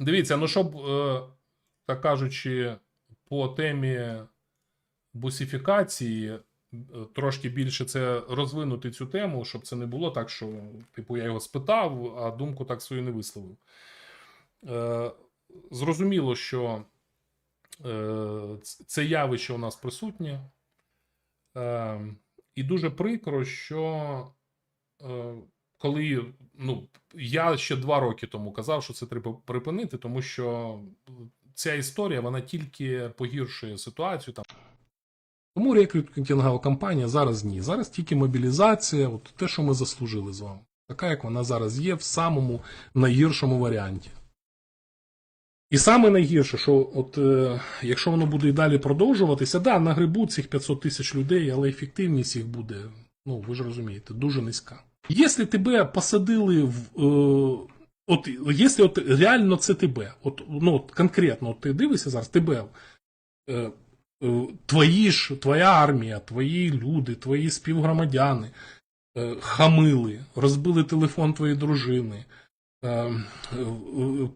Дивіться, ну щоб, е, так кажучи, по темі бусифікації е, трошки більше це розвинути цю тему, щоб це не було так, що типу я його спитав, а думку так свою не висловив. Е, Зрозуміло, що це явище у нас присутнє. І дуже прикро, що коли ну, я ще два роки тому казав, що це треба припинити, тому що ця історія вона тільки погіршує ситуацію. Там. Тому рекрутингова кампанія зараз ні. Зараз тільки мобілізація, от те, що ми заслужили з вами. Така, як вона зараз є, в самому найгіршому варіанті. І саме найгірше, що от е, якщо воно буде і далі продовжуватися, да, нагребуть цих 500 тисяч людей, але ефективність їх буде, ну ви ж розумієте, дуже низька. Якщо тебе посадили в. От, якщо от реально це тебе, от, ну, от конкретно, от ти дивишся зараз, тебе, е, е, твої ж, твоя армія, твої люди, твої співгромадяни е, хамили, розбили телефон твоєї дружини, е,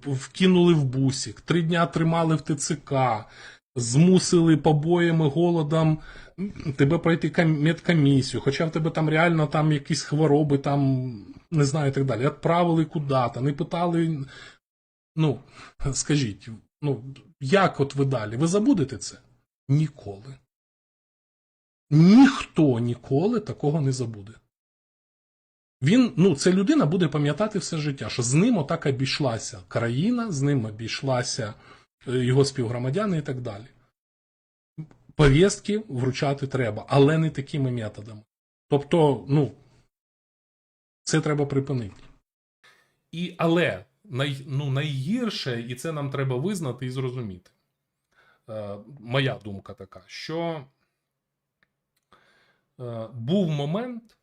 вкинули в бусик, три дня тримали в ТЦК, змусили побоями, голодом тебе пройти медкомісію, хоча в тебе там реально там якісь хвороби, там не знаю і так далі. Відправили куди-то, не питали. Ну, скажіть, ну, як от ви далі? Ви забудете це? Ніколи. Ніхто ніколи такого не забуде. Він, ну, ця людина буде пам'ятати все життя, що з ним отак обійшлася країна, з ним обійшлася його співгромадяни і так далі. Повістки вручати треба, але не такими методами. Тобто, ну, це треба припинити. І, але най, ну, найгірше, і це нам треба визнати і зрозуміти. Е, моя думка така, що е, був момент,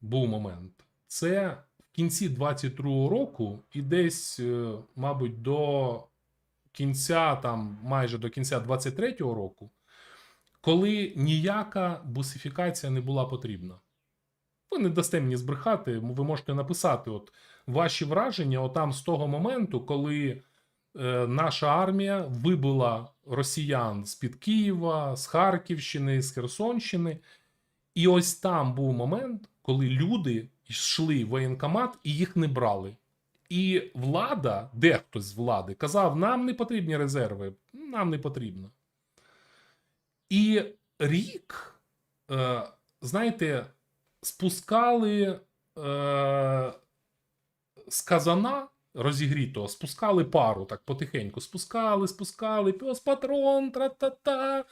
був момент, це в кінці 22-го року і десь, е, мабуть, до кінця, там, майже до кінця 23-го року, коли ніяка бусифікація не була потрібна. Ви не дасте мені збрехати, ви можете написати от ваші враження отам з того моменту, коли е, наша армія вибила росіян з-під Києва, з Харківщини, з Херсонщини. І ось там був момент, коли люди йшли в воєнкомат і їх не брали. І влада, дехто з влади, казав: нам не потрібні резерви, нам не потрібно. І рік, е, знаєте, спускали е, з казана розігрітого, спускали пару так потихеньку. Спускали, спускали, пес патрон, тра-та-та,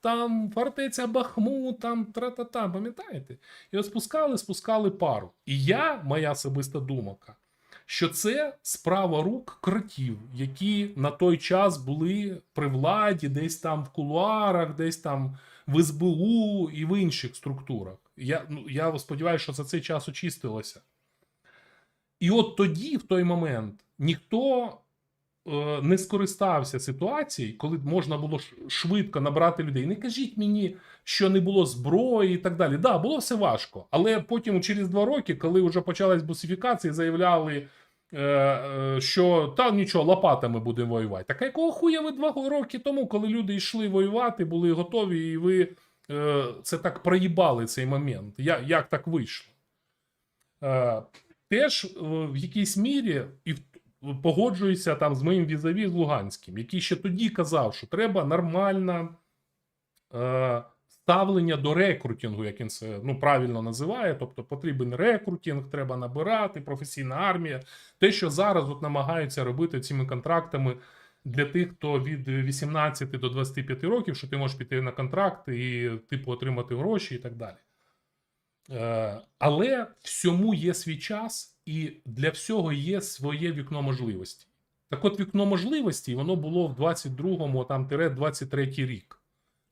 там фортеця Бахмут, там тра-та-та, пам'ятаєте? І от спускали, спускали пару. І я, моя особиста думка, що це справа рук кротів, які на той час були при владі, десь там в кулуарах, десь там в СБУ і в інших структурах. Я, ну, я сподіваюся, що за цей час очистилося. І от тоді, в той момент, ніхто не скористався ситуацією, коли можна було швидко набрати людей. Не кажіть мені, що не було зброї і так далі. Да, було все важко. Але потім, через два роки, коли вже почалась бусифікація, заявляли, е, е, що та нічого, лопатами будемо воювати. Так якого хуя ви два роки тому, коли люди йшли воювати, були готові, і ви е, це так проїбали цей момент? Як так вийшло? Е, теж е, в якійсь мірі і в- погоджуюся там з моїм візаві з Луганським, який ще тоді казав, що треба нормальне е, ставлення до рекрутингу, як він це ну, правильно називає. Тобто потрібен рекрутинг, треба набирати, професійна армія. Те, що зараз от намагаються робити цими контрактами для тих, хто від 18 до 25 років, що ти можеш піти на контракт і типу отримати гроші і так далі. Е, Але всьому є свій час, і для всього є своє вікно можливості. Так от вікно можливості воно було в 22-му, там тире 23 рік.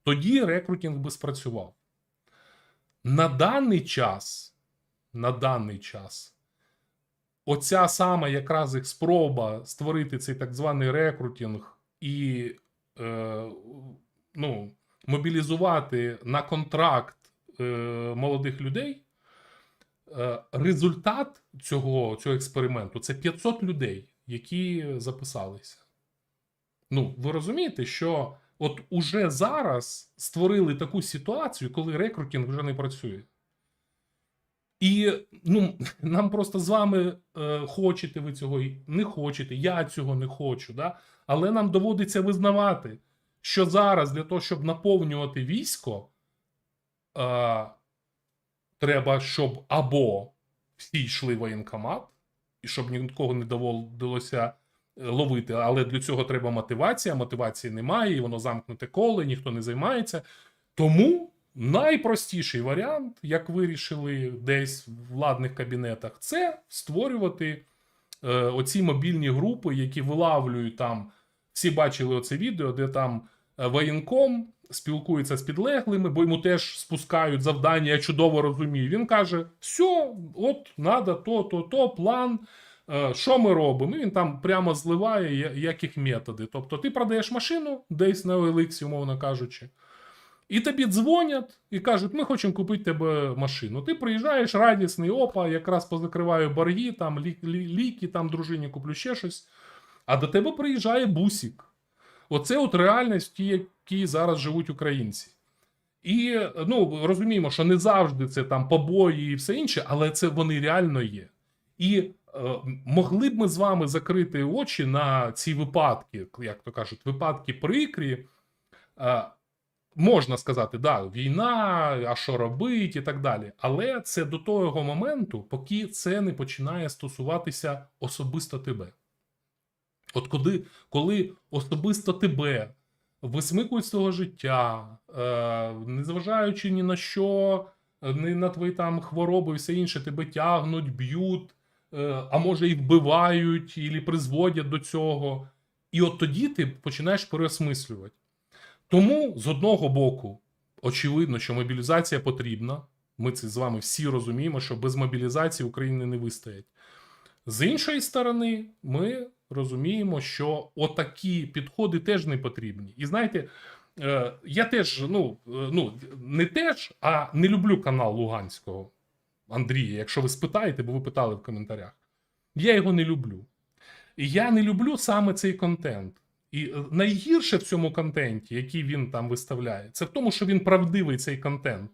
Тоді рекрутинг би спрацював. На даний час, на даний час, оця сама якраз їх спроба створити цей так званий рекрутинг і е, ну, мобілізувати на контракт е, молодих людей. Е, результат цього, цього експерименту це 500 людей. які записалися. Ну, ви розумієте, що от уже зараз створили таку ситуацію, коли рекрутинг вже не працює. І ну, нам просто з вами е, хочете ви цього, не хочете, я цього не хочу. Да? Але нам доводиться визнавати, що зараз для того, щоб наповнювати військо, е, треба, щоб або всі йшли в воєнкомат, і щоб нікого не доводилося е, ловити. Але для цього треба мотивація. Мотивації немає, і воно замкнуте коло, ніхто не займається. Тому найпростіший варіант, як вирішили десь в владних кабінетах, це створювати е, оці мобільні групи, які вилавлюють там. Всі бачили оце відео, де там е, воєнком спілкується з підлеглими, бо йому теж спускають завдання, я чудово розумію. Він каже: все, от надо то, то, то, план. Е, Що ми робимо? І він там прямо зливає, як їх методи. Тобто ти продаєш машину десь на OLX, умовно кажучи, і тобі дзвонять і кажуть, ми хочемо купити тебе машину. Ти приїжджаєш радісний, опа, якраз позакриваю борги, там лі- лі- ліки, там дружині куплю ще щось. А до тебе приїжджає бусік. Оце от реальність, в якій зараз живуть українці. І ну, розуміємо, що не завжди це там побої і все інше, але це вони реально є. І е, могли б ми з вами закрити очі на ці випадки, як то кажуть, випадки прикрі. Е, можна сказати, да, війна, а що робить, і так далі. Але це до того моменту, поки це не починає стосуватися особисто тебе. От коли, коли особисто тебе висмикують з твого життя, е, незважаючи ні на що, е, ні на твої там хвороби і все інше, тебе тягнуть, б'ють, е, а може і вбивають, і призводять до цього. І от тоді ти починаєш переосмислювати. Тому з одного боку, очевидно, що мобілізація потрібна. Ми це з вами всі розуміємо, що без мобілізації України не вистоять. З іншої сторони, ми розуміємо, що отакі підходи теж не потрібні. І знаєте, е, я теж, ну, е, ну не теж, а не люблю канал Луганського Андрія. Якщо ви спитаєте, бо ви питали в коментарях. Я його не люблю. І я не люблю саме цей контент. І е, найгірше в цьому контенті, який він там виставляє, це в тому, що він правдивий цей контент.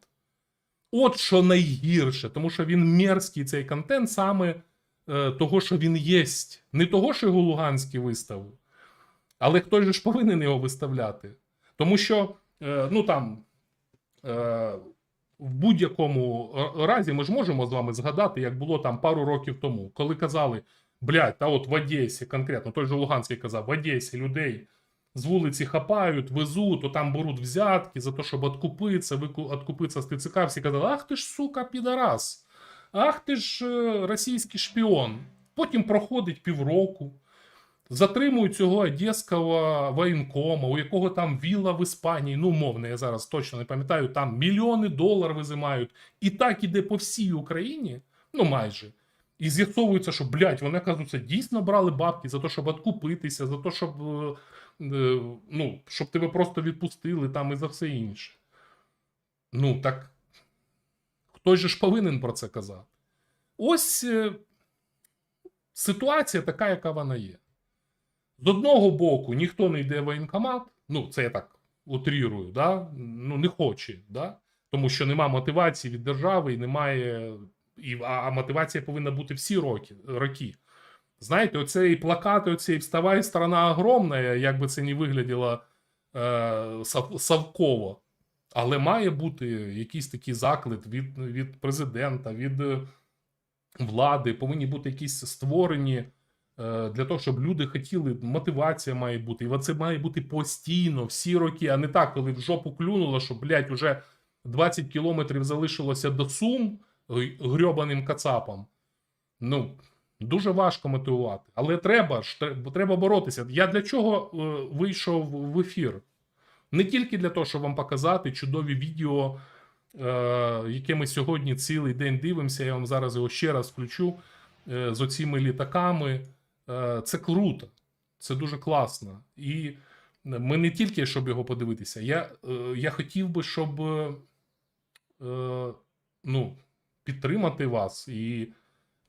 От що найгірше, тому що він мерзкий цей контент саме того, що він єсть. Не того, що його Луганський виставив. Але хтось же ж повинен його виставляти. Тому що, е, ну там, е, в будь-якому е, разі ми ж можемо з вами згадати, як було там пару років тому, коли казали, блядь, та от в Одесі, конкретно, той же Луганський казав, в Одесі людей з вулиці хапають, везуть, то там беруть взятки за те, щоб откупитися, откупитися з ТЦК. Всі казали, ах ти ж, сука, підарас, ах ти ж е, російський шпіон. Потім проходить півроку, затримують цього одеського воєнкома, у якого там вілла в Іспанії, ну, умовно, я зараз точно не пам'ятаю, там мільйони доларів визимають. І так іде по всій Україні, ну майже. І з'ясовується, що, блядь, вони, оказується, дійсно брали бабки за те, щоб откупитися, за те, щоб, е, е, ну, щоб тебе просто відпустили там і за все інше. Ну, так хтось же ж повинен про це казати. Ось е, ситуація така, яка вона є. З одного боку, ніхто не йде в воєнкомат, ну, це я так утрірую, да? ну, не хоче, да? тому що нема мотивації від держави і немає. І, а, мотивація повинна бути всі роки. роки. Знаєте, оцей плакат, оцей «Вставай, страна огромна, як би це не вигляділо е, сав- совково. Але має бути якийсь такий заклик від, від президента, від е, влади, повинні бути якісь створені е, для того, щоб люди хотіли. Мотивація має бути. І це має бути постійно, всі роки, а не так, коли в жопу клюнуло, що, блядь, уже 20 кілометрів залишилося до Сум грьобаним кацапом. Ну, дуже важко мотивувати. Але треба ж, треба боротися. Я для чого е, вийшов в ефір? Не тільки для того, щоб вам показати чудові відео, е, яке ми сьогодні цілий день дивимося. Я вам зараз його ще раз включу е, з оціми літаками. Е, це круто, це дуже класно. І ми не тільки щоб його подивитися. Я, е, я хотів би, щоб е, ну, підтримати вас і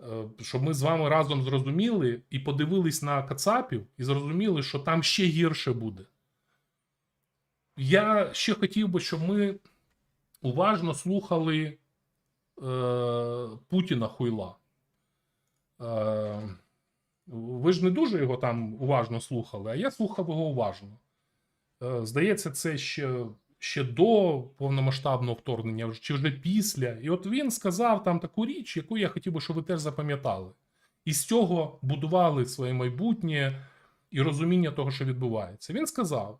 Е, Щоб ми з вами разом зрозуміли і подивились на Кацапів і зрозуміли, що там ще гірше буде. Я ще хотів би, щоб ми уважно слухали е, Путіна Хуйла. Е, ви ж не дуже його там уважно слухали, а я слухав його уважно. Е, Здається, це ще, ще до повномасштабного вторгнення, чи вже після. І от він сказав там таку річ, яку я хотів би, щоб ви теж запам'ятали. І з цього будували своє майбутнє і розуміння того, що відбувається. Він сказав,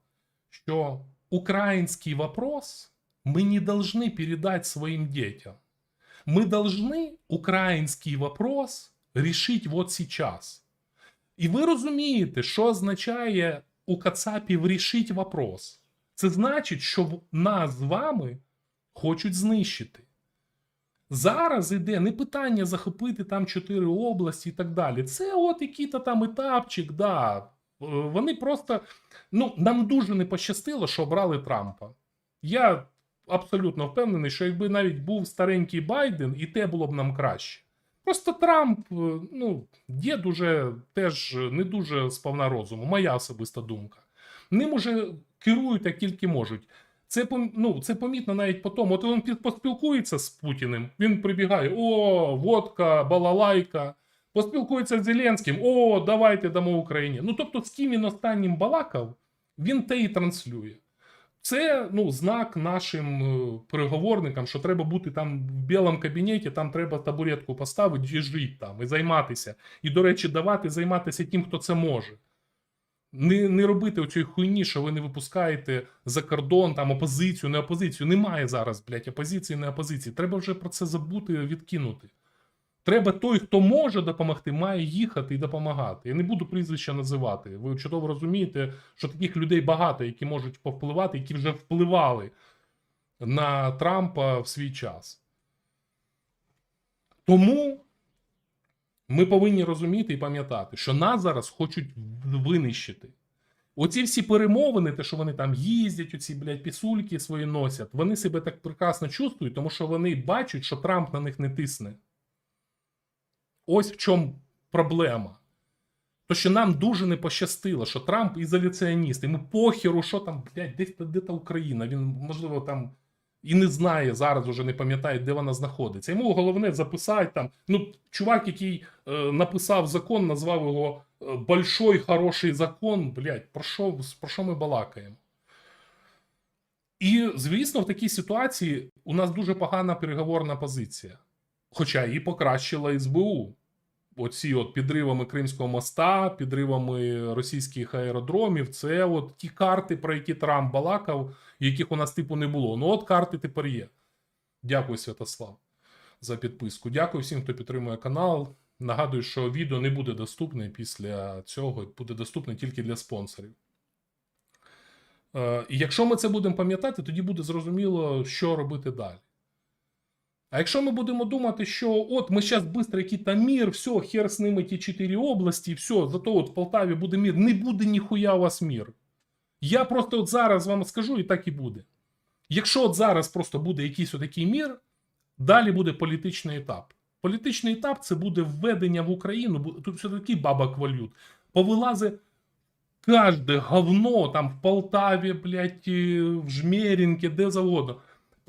що український вопрос ми не должны передать своим детям. Мы должны український вопрос решить вот сейчас. І ви розумієте, що означає у Кацапів рішить вопрос. Це значить, що в- нас з вами хочуть знищити. Зараз іде не питання захопити там чотири області і так далі. Це от який-то там етапчик, да. Е, Вони просто. Ну, нам дуже не пощастило, що обрали Трампа. Я абсолютно впевнений, що якби навіть був старенький Байден, і те було б нам краще. Просто Трамп, е, ну, дід уже теж не дуже сповна розуму, моя особиста думка. Ним уже керують як тільки можуть. Це, ну, це помітно навіть по тому. От він поспілкується з Путіним, він прибігає: о, водка, балалайка. Поспілкується з Зеленським, о, давайте дамо Україні. Ну тобто, з ким він останнім балакав, він те і транслює. Це ну, знак нашим е, переговорникам, що треба бути там в білому кабінеті, там треба табуретку поставити і жити там, і займатися. І, до речі, давати займатися тим, хто це може. Не, не робити оцієї хуйні, що ви не випускаєте за кордон там опозицію, не опозицію. Немає зараз, блядь, опозиції, не опозиції. Треба вже про це забути, відкинути. Треба той, хто може допомогти, має їхати і допомагати. Я не буду прізвища називати. Ви чудово розумієте, що таких людей багато, які можуть повпливати, які вже впливали на Трампа в свій час. Тому ми повинні розуміти і пам'ятати, що нас зараз хочуть винищити. Оці всі перемовини, те, що вони там їздять, оці, блядь, пісульки свої носять, вони себе так прекрасно чувствують, тому що вони бачать, що Трамп на них не тисне. Ось в чому проблема. То, що нам дуже не пощастило, що Трамп ізоляціоніст, ми похеру, що там, блядь, та- де та Україна. Він, можливо, там і не знає зараз, уже не пам'ятає, де вона знаходиться. Йому головне записати там. Ну, чувак, який е, написав закон, назвав його е, Большой хороший закон. Блядь, про що, про що ми балакаємо? І, звісно, в такій ситуації у нас дуже погана переговорна позиція. Хоча її покращила СБУ. Оці от підривами Кримського моста, підривами російських аеродромів, це от ті карти, про які Трамп балакав, яких у нас типу не було. Ну от карти тепер є. Дякую, Святослав, за підписку. Дякую всім, хто підтримує канал. Нагадую, що відео не буде доступне після цього, буде доступне тільки для спонсорів. Е, І якщо ми це будемо пам'ятати, тоді буде зрозуміло, що робити далі. А якщо ми будемо думати, що от ми зараз швидко який там мір, все, хер з ними ті чотири області, все, зато от в Полтаві буде мір, не буде ніхуя у вас мір. Я просто от зараз вам скажу, і так і буде. Якщо от зараз просто буде якийсь отакий мір, далі буде політичний етап. Політичний етап це буде введення в Україну, тут все-таки бабак валют. Повилазе кожне говно там в Полтаві, блядь, в Жмерінки, де завгодно.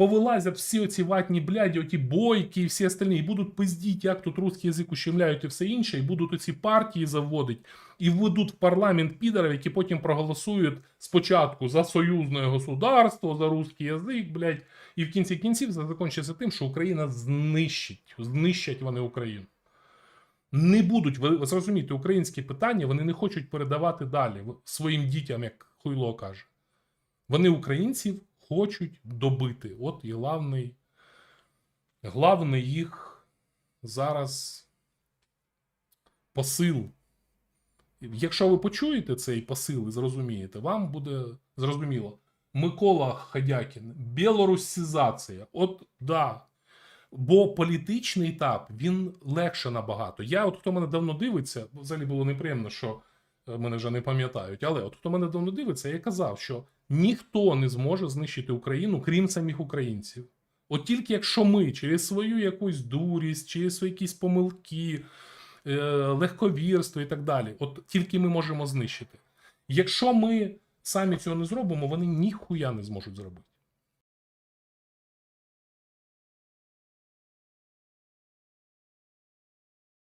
Повилазять всі оці ватні бляді, оті бойки і всі остальні, і будуть пиздіть, як тут русський язик ущемляють і все інше, і будуть оці партії заводить, і введуть в парламент підарів, які потім проголосують спочатку за союзне государство, за русський язик, блядь, і в кінці кінців закінчиться тим, що Україна знищить, знищать вони Україну. Не будуть, ви зрозумієте, українські питання вони не хочуть передавати далі своїм дітям, як Хуйло каже. Вони українців хочуть добити. От і главний, главний їх зараз посил. Якщо ви почуєте цей посил і зрозумієте, вам буде зрозуміло. Микола Ходякін, білорусізація. От да. Бо політичний етап він легше набагато. Я, от хто мене давно дивиться, взагалі було неприємно, що е, мене вже не пам'ятають. Але от хто мене давно дивиться, я казав, що ніхто не зможе знищити Україну, крім самих українців. От тільки якщо ми через свою якусь дурість, через свої якісь помилки, е, легковірство і так далі, от тільки ми можемо знищити. Якщо ми самі цього не зробимо, вони ніхуя не зможуть зробити.